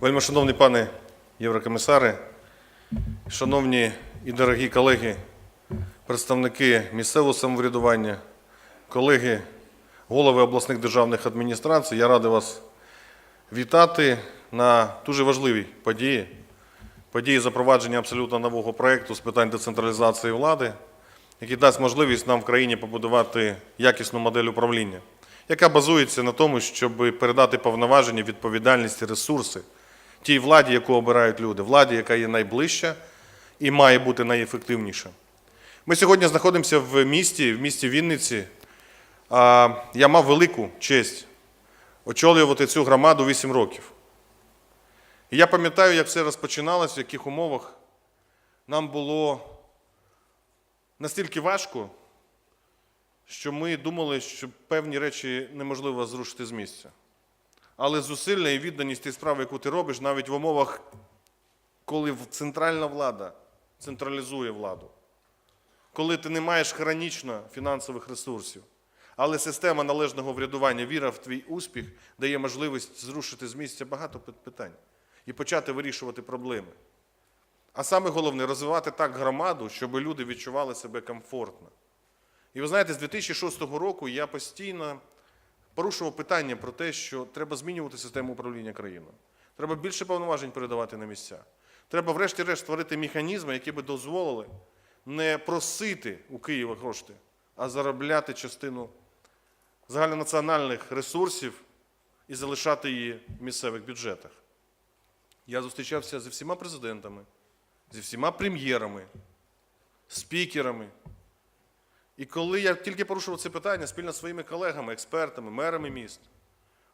Вельми шановні пане єврокомісари, шановні і дорогі колеги, представники місцевого самоврядування, колеги, голови обласних державних адміністрацій, я радий вас вітати на дуже важливій події, події запровадження абсолютно нового проєкту з питань децентралізації влади, який дасть можливість нам в країні побудувати якісну модель управління, яка базується на тому, щоб передати повноваження, відповідальність і ресурси тій владі, яку обирають люди, владі, яка є найближча і має бути найефективніша. Ми сьогодні знаходимося в місті, в місті Вінниці. Я мав велику честь очолювати цю громаду 8 років. І я пам'ятаю, як все розпочиналось, в яких умовах нам було настільки важко, що ми думали, що певні речі неможливо зрушити з місця. Але зусилля і відданість тій справи, яку ти робиш, навіть в умовах, коли центральна влада централізує владу, коли ти не маєш хронічно фінансових ресурсів, але система належного врядування, віра в твій успіх дає можливість зрушити з місця багато питань і почати вирішувати проблеми. А саме головне розвивати так громаду, щоб люди відчували себе комфортно. І ви знаєте, з 2006 року я постійно порушував питання про те, що треба змінювати систему управління країною. Треба більше повноважень передавати на місця. Треба, врешті-решт, створити механізми, які би дозволили не просити у Києва кошти, а заробляти частину загальнонаціональних ресурсів і залишати її в місцевих бюджетах. Я зустрічався зі всіма президентами, зі всіма прем'єрами, спікерами. І коли я тільки порушував це питання спільно зі своїми колегами, експертами, мерами міст,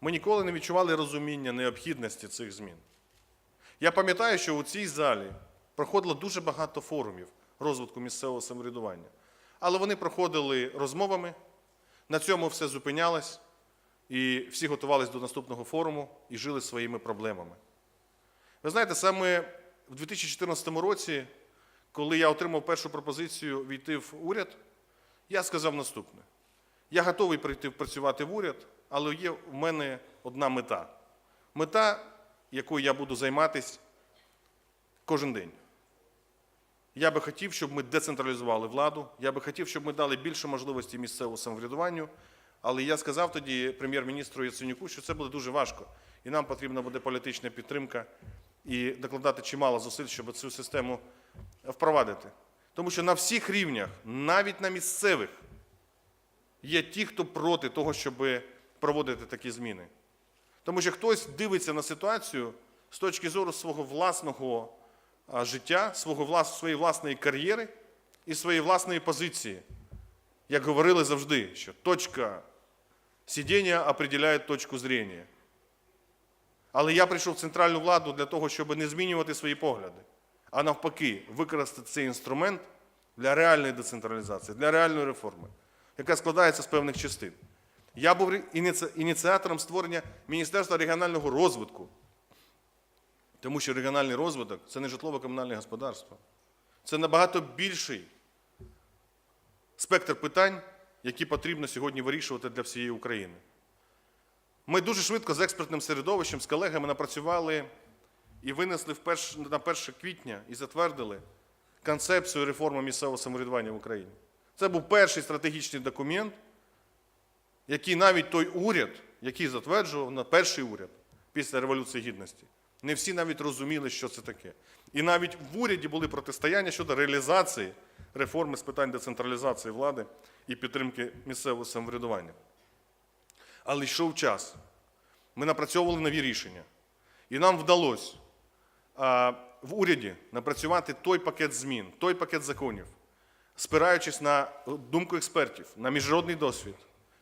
ми ніколи не відчували розуміння необхідності цих змін. Я пам'ятаю, що у цій залі проходило дуже багато форумів розвитку місцевого самоврядування. Але вони проходили розмовами, на цьому все зупинялось, і всі готувалися до наступного форуму і жили своїми проблемами. Ви знаєте, саме в 2014 році, коли я отримав першу пропозицію війти в уряд, я сказав наступне: я готовий прийти працювати в уряд, але є в мене одна мета. Мета, якою я буду займатися кожен день. Я би хотів, щоб ми децентралізували владу, я би хотів, щоб ми дали більше можливості місцевому самоврядуванню. Але я сказав тоді прем'єр-міністру Яценюку, що це буде дуже важко, і нам потрібна буде політична підтримка і докладати чимало зусиль, щоб цю систему впровадити. Тому що на всіх рівнях, навіть на місцевих, є ті, хто проти того, щоб проводити такі зміни. Тому що хтось дивиться на ситуацію з точки зору свого власного життя, свого своєї власної кар'єри і своєї власної позиції. Як говорили завжди, що точка сидіння определяє точку зрення. Але я прийшов в центральну владу для того, щоб не змінювати свої погляди, а навпаки, використати цей інструмент для реальної децентралізації, для реальної реформи, яка складається з певних частин. Я був ініціатором створення Міністерства регіонального розвитку, тому що регіональний розвиток це не житлово-комунальне господарство. Це набагато більший спектр питань, які потрібно сьогодні вирішувати для всієї України. Ми дуже швидко з експертним середовищем, з колегами напрацювали і винесли на 1 квітня і затвердили концепцію реформи місцевого самоврядування в Україні. Це був перший стратегічний документ, який навіть той уряд, який затверджував на перший уряд після Революції Гідності, не всі навіть розуміли, що це таке. І навіть в уряді були протистояння щодо реалізації реформи з питань децентралізації влади і підтримки місцевого самоврядування. Але йшов час. Ми напрацьовували нові рішення. І нам вдалося в уряді напрацювати той пакет змін, той пакет законів, спираючись на думку експертів, на міжнародний досвід,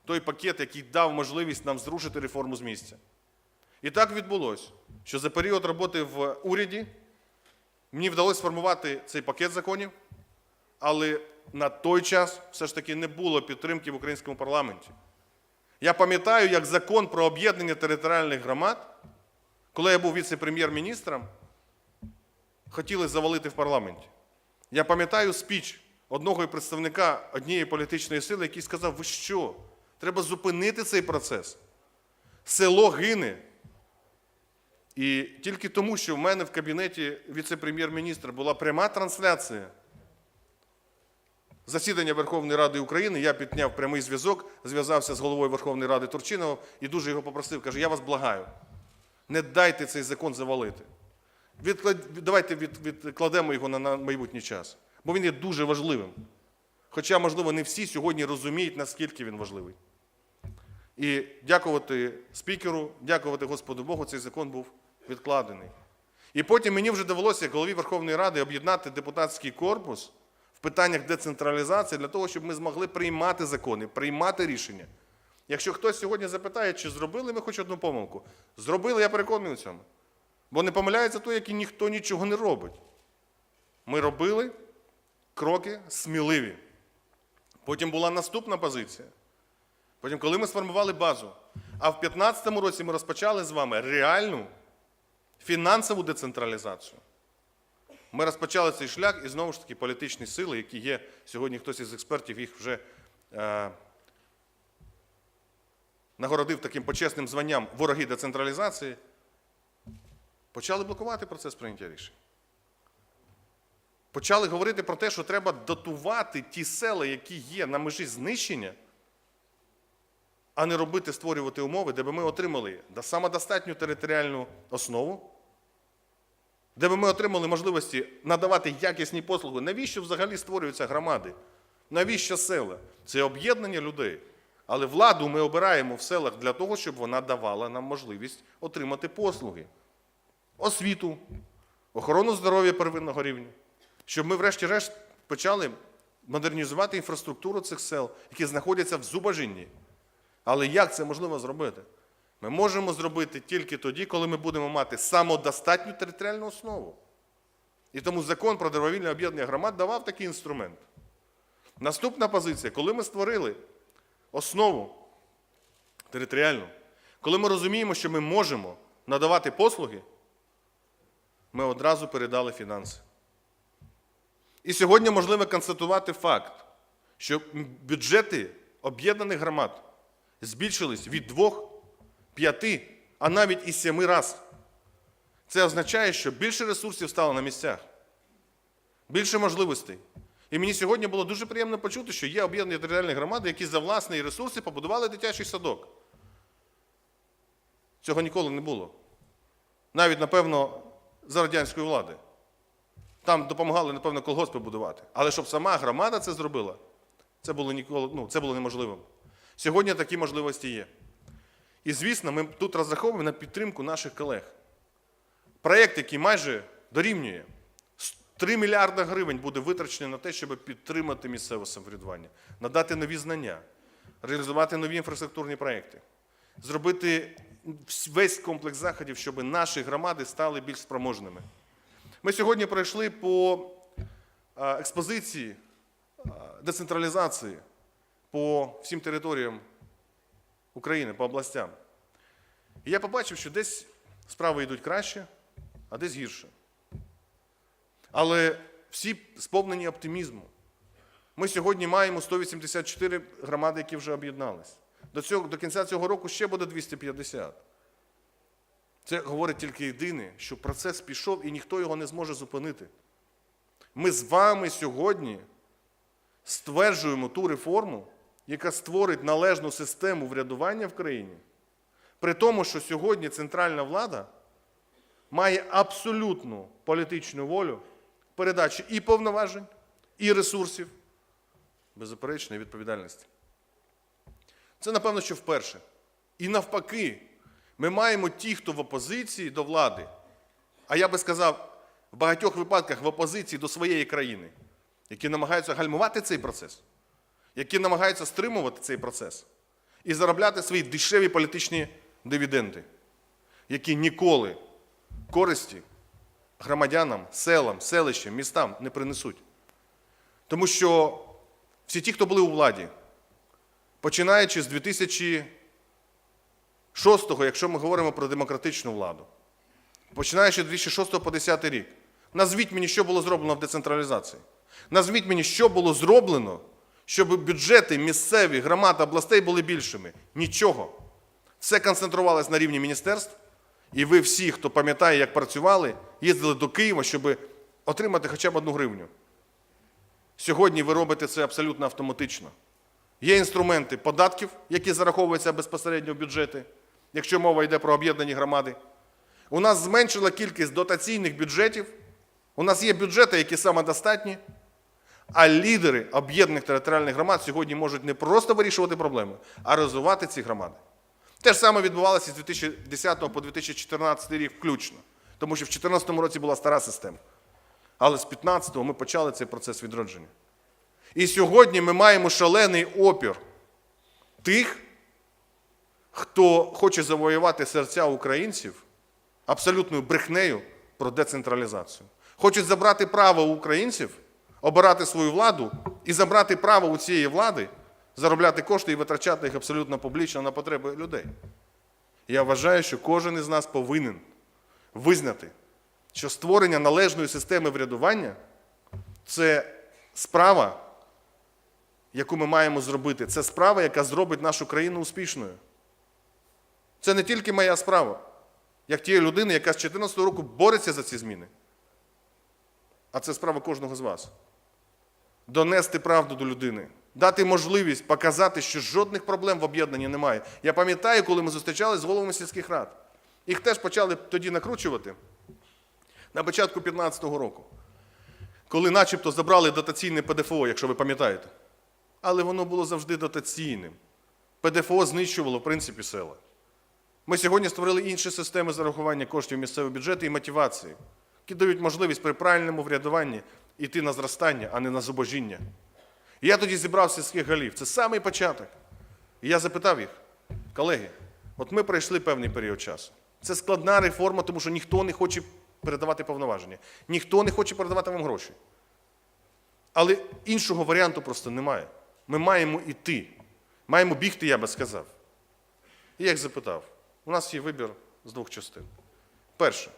той пакет, який дав можливість нам зрушити реформу з місця. І так відбулося, що за період роботи в уряді мені вдалося сформувати цей пакет законів, але на той час все ж таки не було підтримки в українському парламенті. Я пам'ятаю, як закон про об'єднання територіальних громад, коли я був віце-прем'єр-міністром, хотіли завалити в парламенті. Я пам'ятаю спіч одного представника однієї політичної сили, який сказав: ви що? Треба зупинити цей процес. Село гине. І тільки тому, що в мене в кабінеті віце-прем'єр-міністра була пряма трансляція засідання Верховної Ради України, я підняв прямий зв'язок, зв'язався з головою Верховної Ради Турчиновим і дуже його попросив, каже, я вас благаю, не дайте цей закон завалити. Відклад... Давайте від... відкладемо його на, на майбутній час, бо він є дуже важливим. Хоча, можливо, не всі сьогодні розуміють, наскільки він важливий. І дякувати спікеру, дякувати Господу Богу, цей закон був відкладений. І потім мені вже довелося, як голові Верховної Ради, об'єднати депутатський корпус в питаннях децентралізації для того, щоб ми змогли приймати закони, приймати рішення. Якщо хтось сьогодні запитає, чи зробили ми хоч одну помилку, зробили, я переконаний у цьому. Бо не помиляється той, який ніхто нічого не робить. Ми робили кроки сміливі. Потім була наступна позиція. Потім, коли ми сформували базу, а в 2015 році ми розпочали з вами реальну фінансову децентралізацію. Ми розпочали цей шлях і знову ж таки політичні сили, які є сьогодні, хтось із експертів їх вже е, нагородив таким почесним званням вороги децентралізації, почали блокувати процес прийняття рішень. Почали говорити про те, що треба дотувати ті села, які є на межі знищення, а не робити, створювати умови, де би ми отримали самодостатню територіальну основу, де би ми отримали можливості надавати якісні послуги. Навіщо взагалі створюються громади? Навіщо села? Це об'єднання людей. Але владу ми обираємо в селах для того, щоб вона давала нам можливість отримати послуги, освіту, охорону здоров'я первинного рівня, щоб ми, врешті-решт, почали модернізувати інфраструктуру цих сел, які знаходяться в зубожінні. Але як це можливо зробити? Ми можемо зробити тільки тоді, коли ми будемо мати самодостатню територіальну основу. І тому закон про добровільне об'єднання громад давав такий інструмент. Наступна позиція, коли ми створили основу територіальну, коли ми розуміємо, що ми можемо надавати послуги, ми одразу передали фінанси. І сьогодні можливо констатувати факт, що бюджети об'єднаних громад збільшились від 2, 5, а навіть і 7 раз. Це означає, що більше ресурсів стало на місцях, більше можливостей. І мені сьогодні було дуже приємно почути, що є об'єднані територіальні громади, які за власні ресурси побудували дитячий садок. Цього ніколи не було. Навіть, напевно, за радянської влади. Там допомагали, напевно, колгоспи будувати. Але щоб сама громада це зробила, це було ніколи, ну, це було неможливим. Сьогодні такі можливості є. І, звісно, ми тут розраховуємо на підтримку наших колег. Проєкт, який майже дорівнює 3 мільярди гривень буде витрачено на те, щоб підтримати місцеве самоврядування, надати нові знання, реалізувати нові інфраструктурні проєкти, зробити весь комплекс заходів, щоб наші громади стали більш спроможними. Ми сьогодні пройшли по експозиції децентралізації по всім територіям України, по областям. І я побачив, що десь справи йдуть краще, а десь гірше. Але всі сповнені оптимізму. Ми сьогодні маємо 184 громади, які вже об'єднались. До, цього, до кінця цього року ще буде 250. Це говорить тільки єдине, що процес пішов і ніхто його не зможе зупинити. Ми з вами сьогодні стверджуємо ту реформу, яка створить належну систему врядування в країні, при тому, що сьогодні центральна влада має абсолютну політичну волю передачі і повноважень, і ресурсів, беззаперечної відповідальності. Це, напевно, що вперше. І навпаки, ми маємо ті, хто в опозиції до влади, а я би сказав, в багатьох випадках в опозиції до своєї країни, які намагаються гальмувати цей процес, які намагаються стримувати цей процес і заробляти свої дешеві політичні дивіденди, які ніколи користі громадянам, селам, селищам, містам не принесуть. Тому що всі ті, хто були у владі, починаючи з 2006-го, якщо ми говоримо про демократичну владу, починаючи з 2006 по 10 рік, назвіть мені, що було зроблено в децентралізації. Назвіть мені, що було зроблено, щоб бюджети місцеві, громад, областей були більшими. Нічого. Все концентрувалось на рівні міністерств І ви всі, хто пам'ятає, як працювали, їздили до Києва, щоб отримати хоча б одну гривню. Сьогодні ви робите це абсолютно автоматично. Є інструменти податків, які зараховуються безпосередньо в бюджети, якщо мова йде про об'єднані громади. У нас зменшила кількість дотаційних бюджетів. У нас є бюджети, які самодостатні, а лідери об'єднаних територіальних громад сьогодні можуть не просто вирішувати проблеми, а розвивати ці громади. Те ж саме відбувалося з 2010 по 2014 рік включно, тому що в 2014 році була стара система. Але з 2015 ми почали цей процес відродження. І сьогодні ми маємо шалений опір тих, хто хоче завоювати серця українців абсолютною брехнею про децентралізацію. Хочуть забрати право українців обирати свою владу і забрати право у цієї влади заробляти кошти і витрачати їх абсолютно публічно на потреби людей. Я вважаю, що кожен із нас повинен визнати, що створення належної системи врядування це справа, яку ми маємо зробити. Це справа, яка зробить нашу країну успішною. Це не тільки моя справа, як тієї людини, яка з 2014 року бореться за ці зміни. А це справа кожного з вас. Донести правду до людини, дати можливість показати, що жодних проблем в об'єднанні немає. Я пам'ятаю, коли ми зустрічалися з головами сільських рад. Їх теж почали тоді накручувати на початку 2015 року, коли начебто забрали дотаційне ПДФО, якщо ви пам'ятаєте. Але воно було завжди дотаційним. ПДФО знищувало, в принципі, села. Ми сьогодні створили інші системи зарахування коштів місцевого бюджету і мотивації, які дають можливість при правильному врядуванні йти на зростання, а не на зубожіння. І я тоді зібрав сільських голів. Це самий початок. І я запитав їх, колеги, от ми пройшли певний період часу. Це складна реформа, тому що ніхто не хоче передавати повноваження, ніхто не хоче передавати вам гроші. Але іншого варіанту просто немає. Ми маємо йти. Маємо бігти, я би сказав. І я їх запитав: у нас є вибір з двох частин. Перше,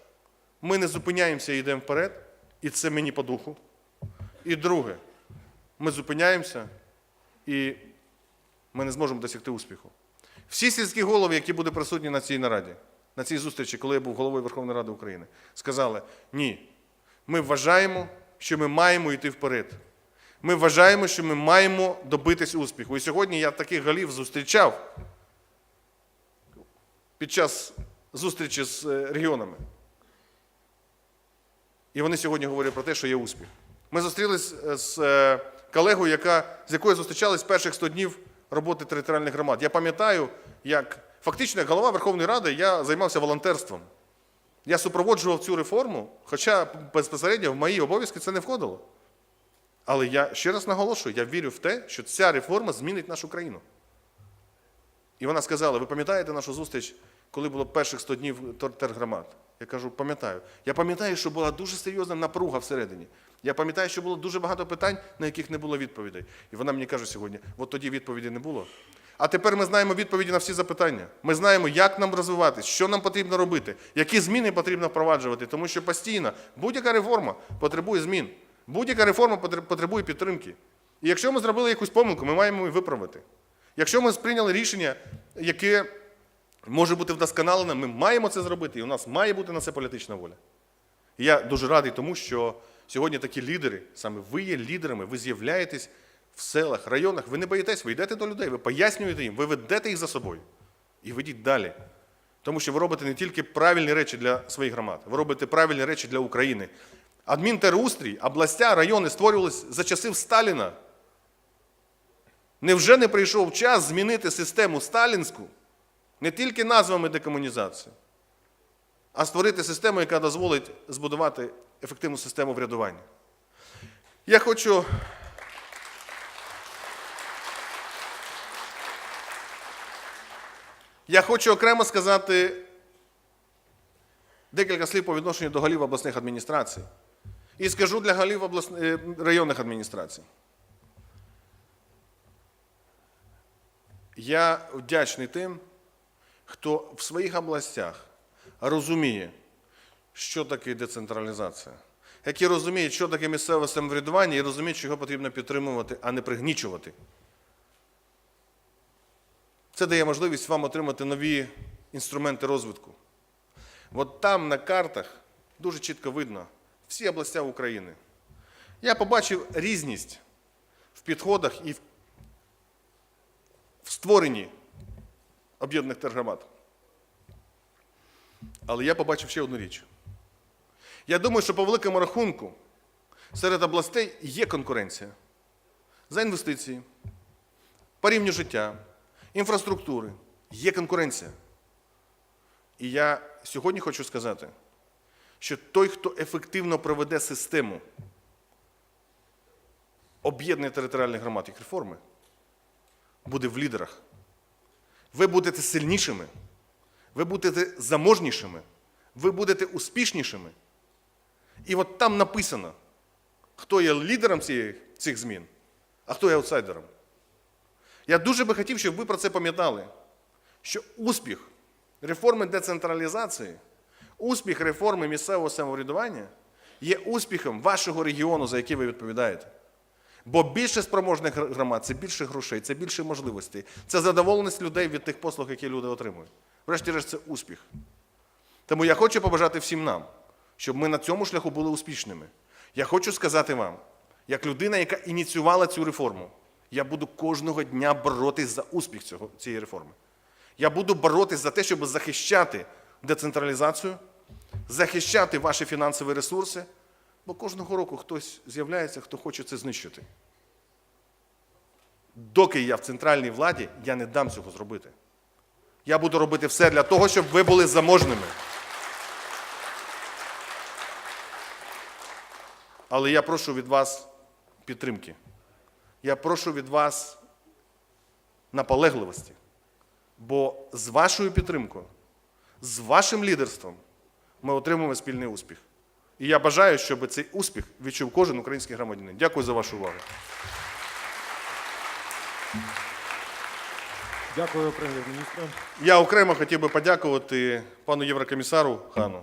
ми не зупиняємося і йдемо вперед, і це мені по духу. І друге, ми зупиняємося і ми не зможемо досягти успіху. Всі сільські голови, які були присутні на цій нараді, на цій зустрічі, коли я був головою Верховної Ради України, сказали: ні, ми вважаємо, що ми маємо йти вперед. Ми вважаємо, що ми маємо добитись успіху. І сьогодні я таких голів зустрічав під час зустрічі з е, регіонами. І вони сьогодні говорять про те, що є успіх. Ми зустрілись з е, колегою, яка, з якою зустрічались перших 100 днів роботи територіальних громад. Я пам'ятаю, як фактично як голова Верховної Ради я займався волонтерством. Я супроводжував цю реформу, хоча безпосередньо в мої обов'язки це не входило. Але я ще раз наголошую, я вірю в те, що ця реформа змінить нашу країну. І вона сказала: ви пам'ятаєте нашу зустріч, коли було перших 100 днів тер- тергромад? Я кажу, пам'ятаю. Я пам'ятаю, що була дуже серйозна напруга всередині. Я пам'ятаю, що було дуже багато питань, на яких не було відповідей. І вона мені каже сьогодні: от тоді відповіді не було. А тепер ми знаємо відповіді на всі запитання. Ми знаємо, як нам розвиватись, що нам потрібно робити, які зміни потрібно впроваджувати, тому що постійно будь-яка реформа потребує змін, будь-яка реформа потребує підтримки. І якщо ми зробили якусь помилку, ми маємо її виправити. Якщо ми сприйняли рішення, яке може бути вдосконалене, ми маємо це зробити, і у нас має бути на це політична воля. І я дуже радий тому, що сьогодні такі лідери, саме ви є лідерами, ви з'являєтесь в селах, районах, ви не боїтесь, ви йдете до людей, ви пояснюєте їм, ви ведете їх за собою. І ведіть далі. Тому що ви робите не тільки правильні речі для своїх громад, ви робите правильні речі для України. Адмінтерустрій, областя, райони створювалися за часів Сталіна. Невже не прийшов час змінити систему сталінську не тільки назвами декомунізації, а створити систему, яка дозволить збудувати ефективну систему врядування? Я хочу. Я хочу окремо сказати декілька слів по відношенню до голів обласних адміністрацій. І скажу для голів обласн... е, районних адміністрацій. Я вдячний тим, хто в своїх областях розуміє, що таке децентралізація, які розуміють, що таке місцеве самоврядування, і розуміють, що його потрібно підтримувати, а не пригнічувати. Це дає можливість вам отримати нові інструменти розвитку. От там на картах дуже чітко видно всі області України. Я побачив різність в підходах і в створенні об'єднаних тергромад. Але я побачив ще одну річ. Я думаю, що по великому рахунку серед областей є конкуренція за інвестиції, по рівню життя, інфраструктури. Є конкуренція. І я сьогодні хочу сказати, що той, хто ефективно проведе систему об'єднання територіальних громад їх реформи, буде в лідерах. Ви будете сильнішими, ви будете заможнішими, ви будете успішнішими. І от там написано, хто є лідером цих змін, а хто є аутсайдером. Я дуже би хотів, щоб ви про це пам'ятали, що успіх реформи децентралізації, успіх реформи місцевого самоврядування є успіхом вашого регіону, за який ви відповідаєте. Бо більше спроможних громад це більше грошей, це більше можливостей, це задоволеність людей від тих послуг, які люди отримують. Врешті-решт, це успіх. Тому я хочу побажати всім нам, щоб ми на цьому шляху були успішними. Я хочу сказати вам, як людина, яка ініціювала цю реформу, я буду кожного дня боротись за успіх цього, цієї реформи. Я буду боротись за те, щоб захищати децентралізацію, захищати ваші фінансові ресурси, бо кожного року хтось з'являється, хто хоче це знищити. Доки я в центральній владі, я не дам цього зробити. Я буду робити все для того, щоб ви були заможними. Але я прошу від вас підтримки. Я прошу від вас наполегливості. Бо з вашою підтримкою, з вашим лідерством ми отримаємо спільний успіх. І я бажаю, щоб цей успіх відчув кожен український громадянин. Дякую за вашу увагу. Дякую, прем'єр-міністре. Я окремо хотів би подякувати пану Єврокомісару Хану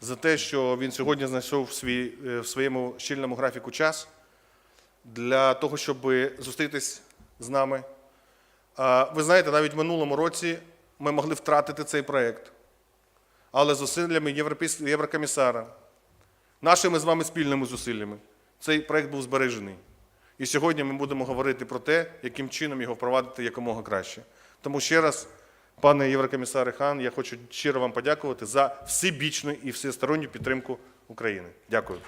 за те, що він сьогодні знайшов в, свій, е, в своєму щільному графіку час для того, щоб зустрітись з нами. Ви знаєте, навіть в минулому році ми могли втратити цей проєкт, але зусиллями Єврокомісара, нашими з вами спільними зусиллями, цей проєкт був збережений. І сьогодні ми будемо говорити про те, яким чином його впровадити якомога краще. Тому ще раз, пане Єврокомісаре Хан, я хочу щиро вам подякувати за всебічну і всесторонню підтримку України. Дякую.